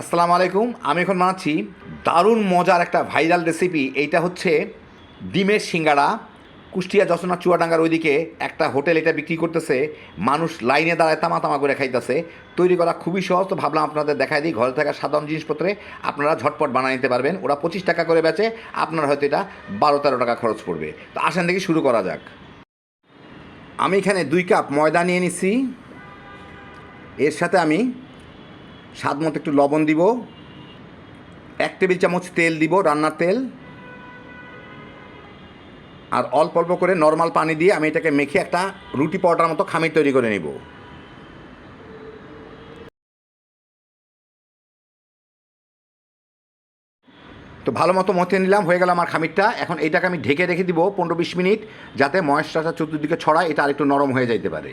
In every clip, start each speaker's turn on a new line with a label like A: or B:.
A: আসসালামু আলাইকুম। আমি এখন বানাচ্ছি দারুণ মজার একটা ভাইরাল রেসিপি এইটা হচ্ছে ডিমের সিঙ্গাড়া। কুষ্টিয়া যশোনা চুয়াডাঙ্গার ওইদিকে একটা হোটেল এটা বিক্রি করতেছে। মানুষ লাইনে দাঁড়ায় তামা তামা করে খাইতেছে। তৈরি করা খুবই সহজ, তো ভাবলাম আপনাদের দেখাই দিই। ঘরে থাকা সাধারণ জিনিসপত্রে আপনারা ঝটপট বানিয়ে নিতে পারবেন। ওরা পঁচিশ টাকা করে বেচে, আপনার হয়তো এটা বারো তেরো টাকা খরচ পড়বে। তো আসেন দেখি শুরু করা যাক। আমি এখানে দুই কাপ ময়দা নিয়ে নিছি। এর সাথে আমি স্বাদ মতো একটু লবণ দিব। এক টেবিল চামচ তেল দিব রান্নার তেল। আর অল্প অল্প করে নর্মাল পানি দিয়ে আমি এটাকে মেখে একটা রুটি পাউডার মতো খামির তৈরি করে নেব। তো ভালো মতো মথে নিলাম, হয়ে গেল আমার খামিরটা। এখন এটাকে আমি ঢেকে রেখে দিব পনেরো বিশ মিনিট, যাতে ময়েশ্চারটা চতুর্দিকে ছড়ায়, এটা আরেকটু নরম হয়ে যাইতে পারে।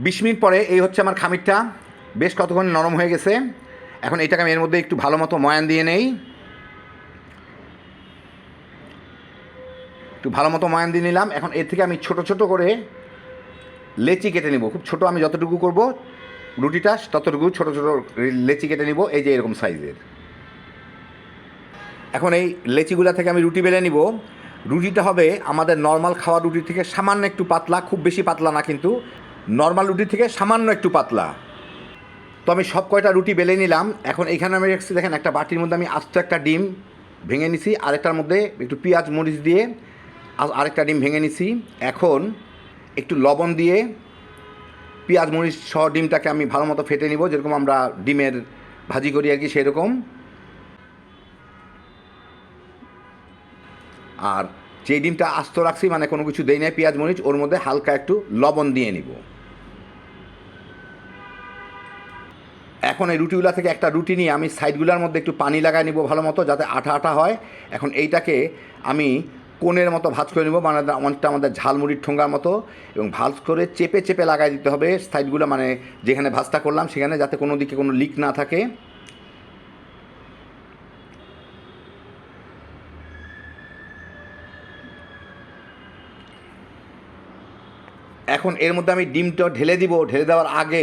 A: বিশ মিনিট পরে এই হচ্ছে আমার খামিরটা। বেশ কতক্ষণ নরম হয়ে গেছে। এখন এটাকে আমি এর মধ্যে একটু ভালো মতো ময়ান দিয়ে নেই। একটু ভালো মতো ময়ান দিয়ে নিলাম। এখন এর থেকে আমি ছোট ছোট করে লেচি কেটে নিব। খুব ছোট আমি যতটুকু করব, রুটিটা ততটুকু ছোট ছোট লেচি কেটে নিব। এই যে এরকম সাইজের। এখন এই লেচিগুলা থেকে আমি রুটি বেলে নিব। রুটিটা হবে আমাদের নর্মাল খাওয়া রুটি থেকে সামান্য একটু পাতলা, খুব বেশি পাতলা না কিন্তু। নর্মাল রুটি থেকে সামান্য একটু পাতলা। তো আমি সব কয়টা রুটি বেলে নিলাম। এখন এখানে আমি রেখেছি, দেখেন একটা বাটির মধ্যে আমি আস্ত একটা ডিম ভেঙে নিছি, আরেকটার মধ্যে একটু পেঁয়াজ মরিচ দিয়ে আরেকটা ডিম ভেঙে নিছি। এখন একটু লবণ দিয়ে পেঁয়াজ মরিচ সহ ডিমটাকে আমি ভালো মতো ফেটে নিব, যেরকম আমরা ডিমের ভাজি করি আর কি সেরকম। আর যে ডিমটা আস্ত রাখছি মানে কোনো কিছু দেই নাই, পেঁয়াজ, মরিচ, ওর মধ্যে হালকা একটু লবণ দিয়ে নিব। এখন এই রুটিগুলা থেকে একটা রুটি নিয়ে আমি সাইডগুলোর মধ্যে একটু পানি লাগাই নিব ভালো মতো, যাতে আঠা আঠা হয়। এখন এইটাকে আমি কোণের মতো ভাজ করে নেব মানে অনেকটা আমাদের ঝালমুড়ির ঠোঙ্গার মতো, এবং ভাজ করে চেপে চেপে লাগাই দিতে হবে। সাইডগুলো মানে যেখানে ভাজটা করলাম, সেখানে যাতে কোনো দিকে কোনো লিক না থাকে। এখন এর মধ্যে আমি ডিমটা ঢেলে দিব। ঢেলে দেওয়ার আগে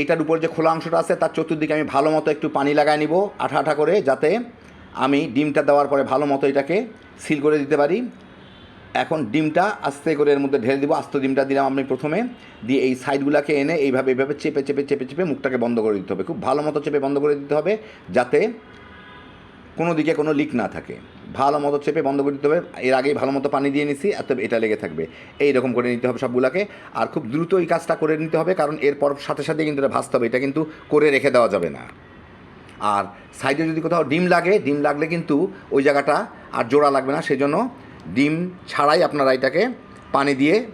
A: এইটার উপর যে খোলা অংশটা আছে, তার চতুর্দিকে আমি ভালো মতো একটু পানি লাগাই নিব, আঠা আঠা করে, যাতে আমি ডিমটা দেওয়ার পরে ভালো মতো এটাকে সিল করে দিতে পারি। এখন ডিমটা আস্তে করে এর মধ্যে ঢেলে দিব, আস্ত ডিমটা দিলাম আমি প্রথমে। দিয়ে এই সাইডগুলোকে এনে এইভাবে এইভাবে চেপে চেপে চেপে চেপে মুখটাকে বন্ধ করে দিতে হবে। খুব ভালো মতো চেপে বন্ধ করে দিতে হবে, যাতে কোনো দিকে কোনো লিক না থাকে। ভালো মতো চেপে বন্ধ করে দিতে হবে। এর আগেই ভালো মতো পানি দিয়ে নিছি, এত এটা লেগে থাকবে। এই রকম করে নিতে হবে সবগুলোকে। আর খুব দ্রুত এই কাজটা করে নিতে হবে, কারণ এরপর সাথে সাথে কিন্তু এটা ভাজতে হবে। এটা কিন্তু করে রেখে দেওয়া যাবে না। আর সাইডে যদি কোথাও ডিম লাগে, ডিম লাগলে কিন্তু ওই জায়গাটা আর জোড়া লাগবে না। সেজন্য ডিম ছাড়াই আপনারা এটাকে পানি দিয়ে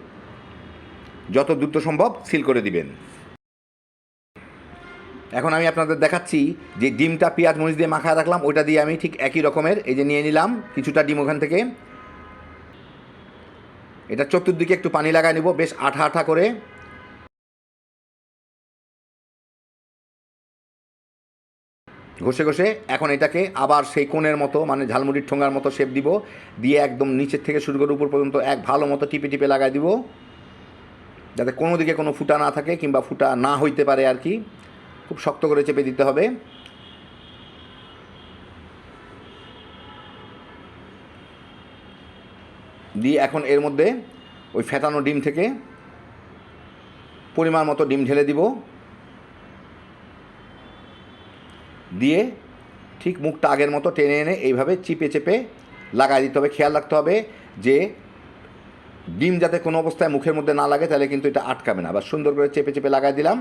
A: যত দ্রুত সম্ভব সিল করে দিবেন। এখন আমি আপনাদের দেখাচ্ছি যে ডিমটা পেঁয়াজ মরিচ দিয়ে মাখায় রাখলাম, ওইটা দিয়ে আমি ঠিক একই রকমের এই যে নিয়ে নিলাম কিছুটা ডিম ওখান থেকে। এটা চতুর্দিকে একটু পানি লাগায় নিব, বেশ আঠা আঠা করে। ঘষে ঘষে এখন এটাকে আবার সেই কোণের মতো মানে ঝালমুড়ির ঠোঙার মতো শেপ দিব, দিয়ে একদম নিচের থেকে শুরু করে উপর পর্যন্ত এক ভালো মতো টিপে টিপে লাগাই দিব, যাতে কোনো দিকে কোনো ফুটা না থাকে কিংবা ফুটা না হইতে পারে আর কি। খুব শক্ত করে চেপে দিতে হবে। দিয়ে এখন এর মধ্যে ওই ফেটানো ডিম থেকে পরিমাণ মতো ডিম ঢেলে দিব। দিয়ে ঠিক মুখটা আগের মতো টেনে এনে এইভাবে চিপে চেপে লাগাই দিতে হবে। খেয়াল রাখতে হবে যে ডিম যাতে কোনো অবস্থায় মুখের মধ্যে না লাগে, তাহলে কিন্তু এটা আটকাবে না। আবার সুন্দর করে চেপে চেপে লাগাই দিলাম।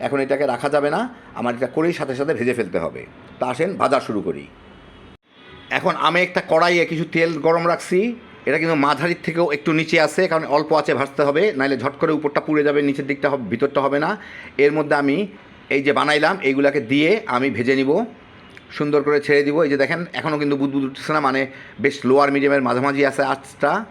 A: এখন এটাকে রাখা যাবে না, আমার এটা করেই সাথে সাথে ভেজে ফেলতে হবে। তা আসেন, ভাজা শুরু করি। এখন আমি একটা কড়াইয়ে কিছু তেল গরম রাখছি। এটা কিন্তু মাঝারির থেকেও একটু নিচে আছে, কারণ অল্প আছে, ভাজতে হবে নাহলে ঝট করে উপরটা পুড়ে যাবে, নিচের দিকটা ভিতরটা হবে না। এর মধ্যে আমি এই যে বানাইলাম, এইগুলাকে দিয়ে আমি ভেজে নিব। সুন্দর করে ছেড়ে দিব। এই যে দেখেন এখনও কিন্তু বুদবুদ উঠছে না মানে বেশ লোয়ার মিডিয়ামের মাঝামাঝি আছে আঁচটা।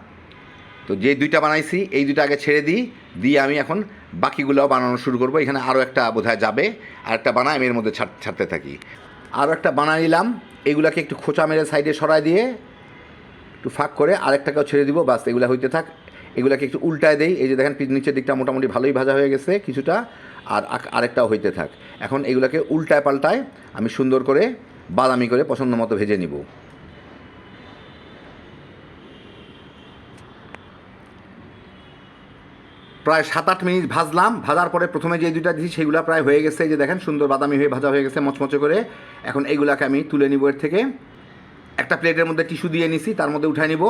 A: তো যে দুইটা বানাইছি, এই দুইটা আগে ছেড়ে দিই। দিয়ে আমি এখন বাকিগুলোও বানানো শুরু করব। এখানে আরও একটা বোধহয় যাবে আর একটা বানাই আমি এর মধ্যে ছাড়- ছাড়তে থাকি। আরও একটা বানাই নিলাম, এগুলাকে একটু খোঁচা মেরে সাইডে সরাই দিয়ে একটু ফাঁক করে আরেকটাকেও ছেড়ে দিব, বাস এগুলো হইতে থাক। এগুলাকে একটু উল্টায় দেই, এই যে দেখেন নিচের দিকটা মোটামুটি ভালোই ভাজা হয়ে গেছে কিছুটা, আর আরেকটাও হইতে থাক। এখন এগুলোকে উল্টায় পাল্টায় আমি সুন্দর করে বাদামি করে পছন্দ মতো ভেজে নিব। প্রায় সাত আট মিনিট ভাজলাম। ভাজার পরে প্রথমে যে দুইটা দিয়েছি সেগুলো প্রায় হয়ে গেছে। যে দেখেন, সুন্দর বাদামি হয়ে ভাজা হয়ে গেছে, মচমচে করে। এখন এইগুলাকে আমি তুলে নিব এর থেকে। একটা প্লেটের মধ্যে টিস্যু দিয়ে নিছি, তার মধ্যে উঠায় নিব।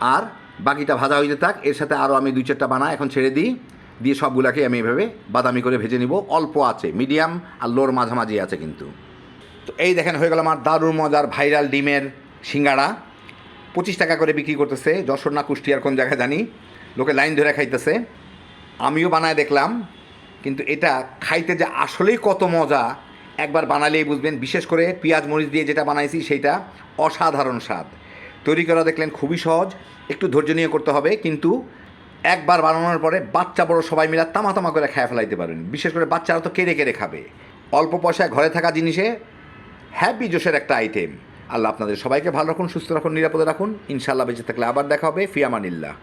A: আর বাকিটা ভাজা হয়ে থাক, এর সাথে আরও আমি দুই চারটা বানা এখন ছেড়ে দিই। দিয়ে সবগুলাকে আমি এভাবে বাদামি করে ভেজে নিব। অল্প আছে মিডিয়াম আর লোর মাঝামাঝি আছে কিন্তু। তো এই দেখেন, হয়ে গেল আমার দারুণ মজার ভাইরাল ডিমের সিঙ্গাড়া। পঁচিশ টাকা করে বিক্রি করতেছে, যশোর না কুষ্টিয়ার কোন জায়গায় জানি। লোকে লাইন ধরে খাইতেছে। আমিও বানায় দেখলাম, কিন্তু এটা খাইতে যে আসলেই কত মজা, একবার বানালেই বুঝবেন, বিশেষ করে পেঁয়াজ মরিচ দিয়ে যেটা বানাইছি সেইটা অসাধারণ স্বাদ। তৈরি করা দেখলেন খুবই সহজ, একটু ধৈর্য নিয়ে করতে হবে, কিন্তু একবার বানানোর পরে বাচ্চা বড় সবাই মিলে তামা তামা করে খেয়ে ফেলাইতে পারবেন। বিশেষ করে বাচ্চারা তো কেড়ে কেড়ে খাবে। অল্প পয়সায় ঘরে থাকা জিনিসে হ্যাপি জোশের একটা আইটেম আল্লাহ আপনাদের সবাইকে ভালো রাখুন, সুস্থ রাখুন, নিরাপদে রাখুন। ইনশাল্লাহ বেঁচে থাকলে আবার দেখা হবে, ফিয়ামানিল্লাহ।